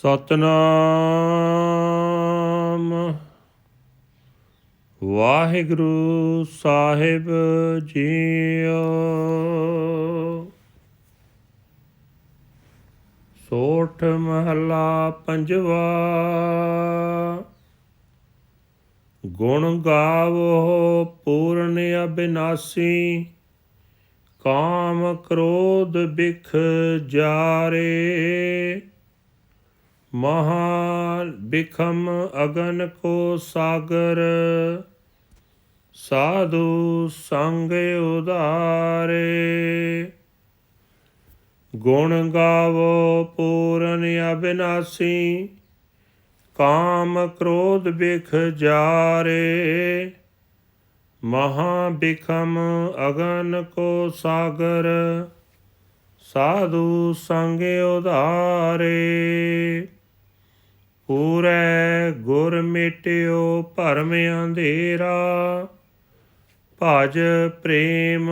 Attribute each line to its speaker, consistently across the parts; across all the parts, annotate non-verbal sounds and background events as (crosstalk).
Speaker 1: ਸਤਨਾਮ। ਵਾਹਿਗੁਰੂ ਸਾਹਿਬ ਜੀਓ। ਸੋਠ ਮਹਲਾ ਪੰਜਵਾ। ਗੁਣ ਗਾਵੋ ਪੂਰਨ ਅਬਿਨਾਸੀ। ਕਾਮ ਕ੍ਰੋਧ ਬਿਖ ਜਾਰੇ। ਮਹਾ ਬਿਖਮ ਅਗਨ ਕੋ ਸਾਗਰ, ਸਾਧੂ ਸੰਗ ਉਧਾਰੇ। ਗੁਣ ਗਾਵੋ ਪੂਰਨ ਅਬਿਨਾਸੀ, ਕਾਮ ਕ੍ਰੋਧ ਬਿਖ ਜਾਰੇ। ਮਹਾ ਬਿਖਮ ਅਗਨ ਕੋ ਸਾਗਰ, ਸਾਧੂ ਸੰਗ ਉਧਾਰੇ। ਪੂਰੇ ਗੁਰ ਮਿਟਿਓ ਭਰਮ ਅੰਧੇਰਾ। ਭਜ ਪ੍ਰੇਮ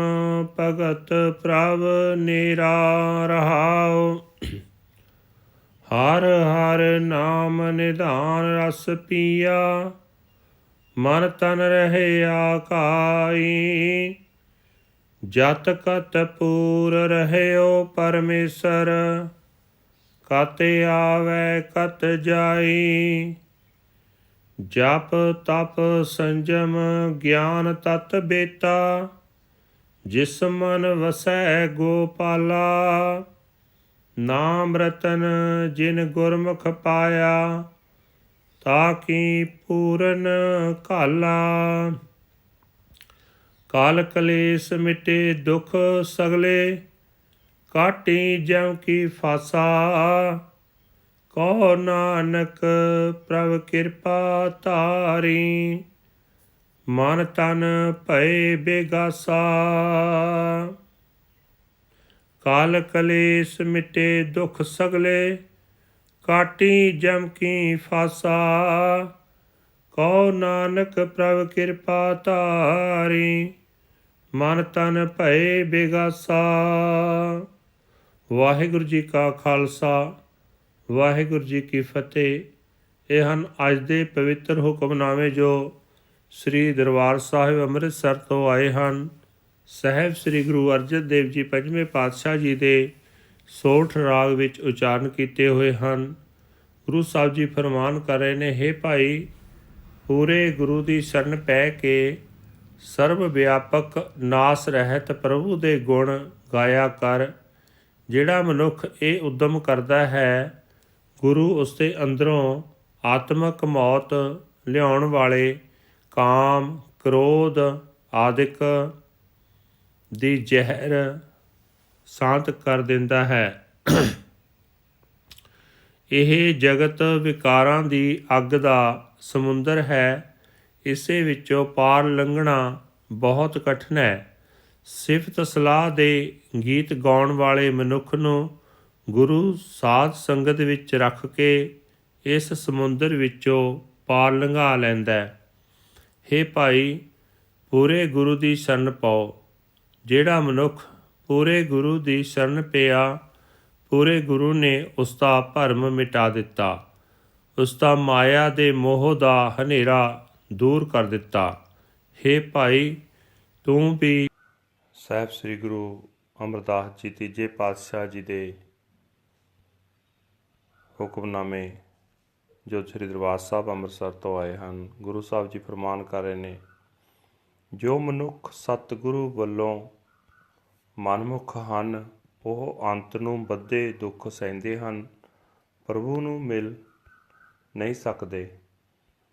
Speaker 1: ਭਗਤ ਪ੍ਰਭ ਨਿਰਾ ਰਹਾਉ। ਹਰ ਹਰ ਨਾਮ ਨਿਧਾਨ ਰਸ ਪੀਆ। ਮਨ ਤਨ ਰਹੇ ਆਕਾਈ। ਜਤ ਕਤ ਪੂਰ ਰਹਿਓ ਪਰਮੇਸ਼ਰ। ਕਤ ਆਵੇ, ਕਤ ਜਾਈ। ਜਪ ਤਪ ਸੰਜਮ ਗਿਆਨ ਤਤ ਬੇਤਾ। ਜਿਸ ਮਨ ਵਸੈ ਗੋਪਾਲਾ। ਨਾਮ ਰਤਨ ਜਿਨ ਗੁਰਮੁਖ ਪਾਇਆ ਤਾਕੀ ਪੂਰਨ ਕਾਲਾ ਕਾਲ ਕਲੇਸ਼ ਮਿਟੇ ਦੁਖ ਸਗਲੇ ਕਾਟੀ ਜਮ ਕੀ ਫਾਸਾ। ਕੋ ਨਾਨਕ ਪ੍ਰਭ ਕਿਰਪਾ ਧਾਰੀ। ਮਨ ਤਨ ਭਏ ਬੇਗਾਸਾ। ਕਾਲ ਕਲੇਸ਼ ਮਿਟੇ ਦੁਖ ਸਗਲੇ। ਕਾਟੀ ਜਮ ਕੀ ਫਾਸਾ। ਕਉ ਨਾਨਕ ਪ੍ਰਭ ਕਿਰਪਾ ਧਾਰੀ। ਮਨ ਤਨ ਭਏ ਬੇਗਾਸਾ। ਵਾਹਿਗੁਰੂ ਜੀ ਕਾ ਖਾਲਸਾ, ਵਾਹਿਗੁਰੂ ਜੀ ਕੀ ਫਤਿਹ। ਇਹ ਹਨ ਅੱਜ ਦੇ ਪਵਿੱਤਰ ਹੁਕਮਨਾਮੇ ਜੋ ਸ੍ਰੀ ਦਰਬਾਰ ਸਾਹਿਬ ਅੰਮ੍ਰਿਤਸਰ ਤੋਂ ਆਏ ਹਨ। ਸਹਿਬ ਸ੍ਰੀ ਗੁਰੂ ਅਰਜਨ ਦੇਵ ਜੀ ਪੰਜਵੇਂ ਪਾਤਸ਼ਾਹ ਜੀ ਦੇ ਸੋਠ ਰਾਗ ਵਿੱਚ ਉਚਾਰਨ ਕੀਤੇ ਹੋਏ ਹਨ। ਗੁਰੂ ਸਾਹਿਬ ਜੀ ਫਰਮਾਨ ਕਰ ਰਹੇ ਨੇ हे ਭਾਈ, ਪੂਰੇ ਗੁਰੂ ਦੀ ਸ਼ਰਨ ਪੈ ਕੇ ਸਰਬ ਵਿਆਪਕ ਨਾਸ ਰਹਿਤ ਪ੍ਰਭੂ ਦੇ ਗੁਣ ਗਾਇਆ ਕਰ। ਜਿਹੜਾ ਮਨੁੱਖ ਇਹ ਉਦਮ ਕਰਦਾ ਹੈ, ਗੁਰੂ ਉਸ ਦੇ ਅੰਦਰੋਂ ਆਤਮਕ ਮੌਤ ਲਿਆਉਣ ਵਾਲੇ ਕਾਮ, ਕ੍ਰੋਧ ਆਦਿਕ ਦੀ ਜ਼ਹਿਰ ਸ਼ਾਂਤ ਕਰ ਦਿੰਦਾ ਹੈ। ਇਹ ਜਗਤ ਵਿਕਾਰਾਂ ਦੀ ਅੱਗ ਦਾ ਸਮੁੰਦਰ ਹੈ। ਇਸੇ ਵਿੱਚੋਂ ਪਾਰ ਲੰਘਣਾ ਬਹੁਤ ਕਠਿਨ ਹੈ। ਸਿਫਤ ਸਲਾਹ ਦੇ ਗੀਤ ਗਾਉਣ ਵਾਲੇ ਮਨੁੱਖ ਨੂੰ ਗੁਰੂ ਸਾਧ ਸੰਗਤ ਵਿੱਚ ਰੱਖ ਕੇ ਇਸ ਸਮੁੰਦਰ ਵਿੱਚੋਂ ਪਾਰ ਲੰਘਾ ਲੈਂਦਾ ਹੈ। हे ਭਾਈ, ਪੂਰੇ ਗੁਰੂ ਦੀ ਸ਼ਰਨ ਪਾਓ। ਜਿਹੜਾ ਮਨੁੱਖ ਪੂਰੇ ਗੁਰੂ ਦੀ ਸ਼ਰਨ ਪਿਆ, ਪੂਰੇ ਗੁਰੂ ਨੇ ਉਸ ਦਾ ਭਰਮ ਮਿਟਾ ਦਿੱਤਾ। ਉਸ ਦਾ ਮਾਇਆ ਦੇ ਮੋਹ ਦਾ ਹਨੇਰਾ ਦੂਰ ਕਰ ਦਿੱਤਾ। हे ਭਾਈ, ਤੂੰ ਵੀ ਸਾਹਿਬ ਸ੍ਰੀ ਗੁਰੂ ਅਮਰਦਾਸ ਜੀ, ਤੀਜੇ ਪਾਤਸ਼ਾਹ ਜੀ ਦੇ ਹੁਕਮਨਾਮੇ, ਜੋ ਸ੍ਰੀ ਦਰਬਾਰ ਸਾਹਿਬ ਅੰਮ੍ਰਿਤਸਰ ਤੋਂ ਆਏ ਹਨ, ਗੁਰੂ ਸਾਹਿਬ ਜੀ ਫਰਮਾਨ ਕਰ ਰਹੇ ਨੇ, ਜੋ ਮਨੁੱਖ ਸਤਿਗੁਰੂ ਵੱਲੋਂ ਮਨਮੁਖ ਹਨ, ਉਹ ਅੰਤ ਨੂੰ ਬੱਧੇ ਦੁੱਖ ਸਹਿੰਦੇ ਹਨ, ਪ੍ਰਭੂ ਨੂੰ ਮਿਲ ਨਹੀਂ ਸਕਦੇ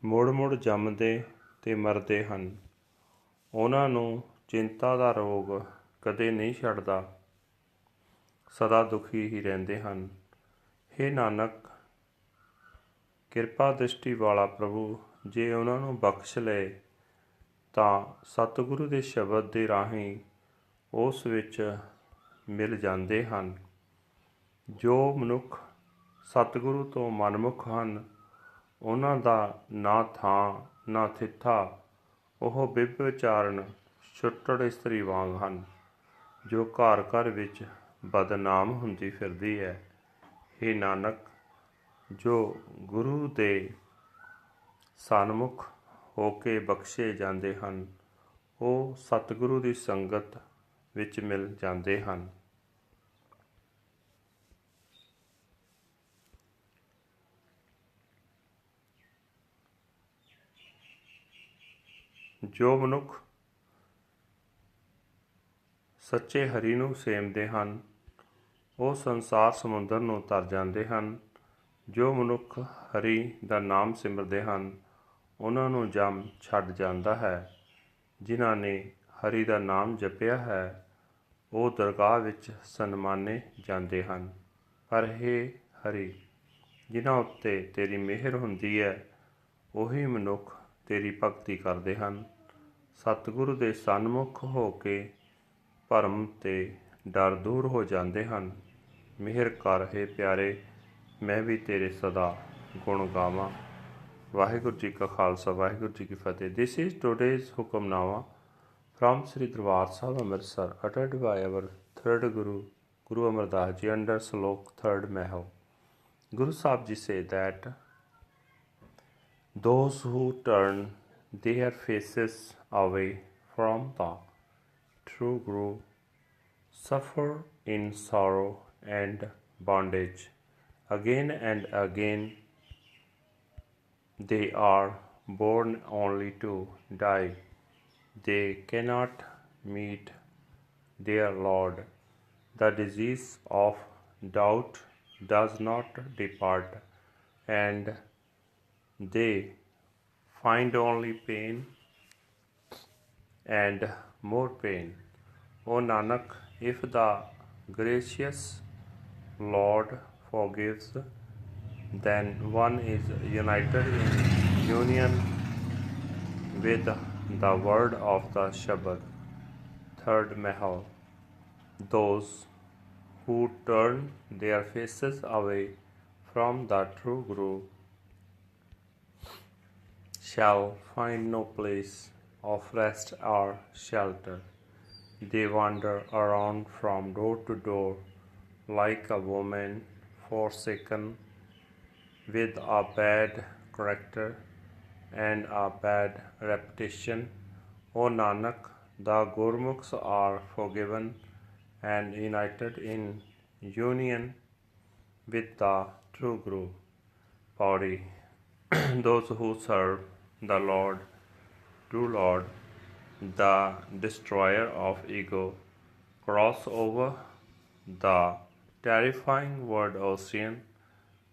Speaker 1: ਮੁੜ ਮੁੜ ਜੰਮਦੇ ਤੇ ਮਰਦੇ ਹਨ, ਉਹਨਾਂ ਨੂੰ ਚਿੰਤਾ ਦਾ ਰੋਗ ਕਦੇ ਨਹੀਂ ਛੱਡਦਾ। ਸਦਾ ਦੁਖੀ ਹੀ ਰਹਿੰਦੇ ਹਨ। हे ਨਾਨਕ, ਕਿਰਪਾ ਦ੍ਰਿਸ਼ਟੀ ਵਾਲਾ ਪ੍ਰਭੂ, ਜੇ ਉਹਨਾਂ ਨੂੰ ਬਖਸ਼ ਲਏ, ਤਾਂ ਸਤਿਗੁਰੂ ਦੇ ਸ਼ਬਦ ਦੇ ਰਾਹੀਂ ਉਸ ਵਿੱਚ ਮਿਲ ਜਾਂਦੇ ਹਨ। ਜੋ ਮਨੁੱਖ ਸਤਿਗੁਰੂ ਤੋਂ ਮਨਮੁਖ ਹਨ, ਉਹਨਾਂ ਦਾ ਨਾ ਥਾਂ, ਨਾ ਥਿੱਥਾ, ਉਹ ਬਿਬ ਵਿਚਾਰਨ ਛੁੱਟੜ ਇਸਤਰੀ ਵਾਂਗ ਹਨ, ਜੋ ਘਰ ਘਰ ਵਿੱਚ ਬਦਨਾਮ ਹੁੰਦੀ ਫਿਰਦੀ ਹੈ। हे ਨਾਨਕ, ਜੋ ਗੁਰੂ ਦੇ ਸਨਮੁਖ ਹੋ ਕੇ ਬਖਸ਼ੇ ਜਾਂਦੇ ਹਨ, ਉਹ ਸਤਿਗੁਰੂ ਦੀ ਸੰਗਤ ਵਿੱਚ ਮਿਲ ਜਾਂਦੇ ਹਨ। ਜੋ ਮਨੁੱਖ ਸੱਚੇ ਹਰੀ ਨੂੰ ਸੇਮਦੇ ਹਨ। ਉਹ ਸੰਸਾਰ ਸਮੁੰਦਰ ਨੂੰ ਤਰ ਜਾਂਦੇ ਹਨ। ਜੋ ਮਨੁੱਖ ਹਰੀ ਦਾ ਨਾਮ ਸਿਮਰਦੇ ਹਨ, ਉਹਨਾਂ ਨੂੰ ਜਮ ਛੱਡ ਜਾਂਦਾ ਹੈ। ਜਿਨ੍ਹਾਂ ਨੇ ਹਰੀ ਦਾ ਨਾਮ ਜਪਿਆ ਹੈ, ਉਹ ਦਰਗਾਹ ਵਿੱਚ ਸਨਮਾਨੇ ਜਾਂਦੇ ਹਨ। ਪਰ ਹੇ ਹਰੀ, ਜਿਨ੍ਹਾਂ ਉੱਤੇ ਤੇਰੀ ਮਿਹਰ ਹੁੰਦੀ ਹੈ, ਉਹੀ ਮਨੁੱਖ ਤੇਰੀ ਭਗਤੀ ਕਰਦੇ ਹਨ। ਸਤਿਗੁਰੂ ਦੇ ਸਨਮੁਖ ਹੋ ਕੇ ਭਰਮ ਤੇ ਡਰ ਦੂਰ ਹੋ ਜਾਂਦੇ ਹਨ ਮਿਹਰ ਕਰ ਹੈ ਪਿਆਰੇ ਮੈਂ ਵੀ ਤੇਰੇ ਸਦਾ ਗੁਣ ਗਾਵਾਂ ਵਾਹਿਗੁਰੂ ਜੀ ਕਾ ਖਾਲਸਾ ਵਾਹਿਗੁਰੂ ਜੀ ਕੀ Fateh this is today's Hukamnama from Sri Darbar Sahib Amritsar ਅਟਟਡ by our third guru Guru Amardas ji under Shlok third Mahal Guru Sahib ji says that those who turn their faces away from the true Guru suffer in sorrow and bondage. Again and again they are born only to die. They cannot meet their Lord. The disease of doubt does not depart, and they find only pain and more pain. O Nanak, if the gracious Lord forgives, then one is united in union with the word of the Shabad. Third Mahal. Those who turn their faces away from the true Guru shall find no place of rest or shelter. They wander around from door to door like a woman forsaken with a bad character and a bad reputation. O Nanak, the Gurmukhs are forgiven and united in union with the true Guru. Pauri. (clears throat) Those who serve the Lord, true Lord, the destroyer of ego, cross over the terrifying word ocean.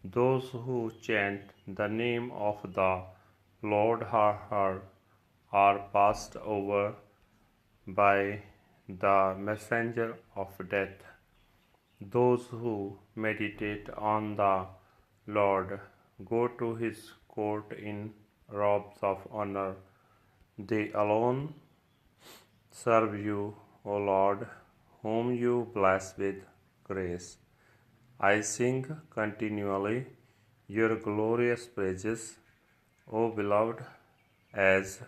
Speaker 1: Those who chant the name of the Lord Har Har are passed over by the messenger of death. Those who meditate on the Lord go to his court in robes of honor. They alone serve you, O Lord, whom you bless with grace. I sing continually your glorious praises, O beloved, as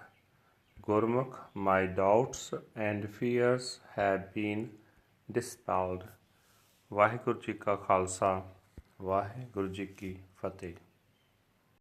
Speaker 1: Gurmukh, my doubts and fears have been dispelled. Waheguru ji ਕਾ ਖਾਲਸਾ ਵਾਹਿਗੁਰੂ ਜੀ ਕੀ ਫਤਿਹ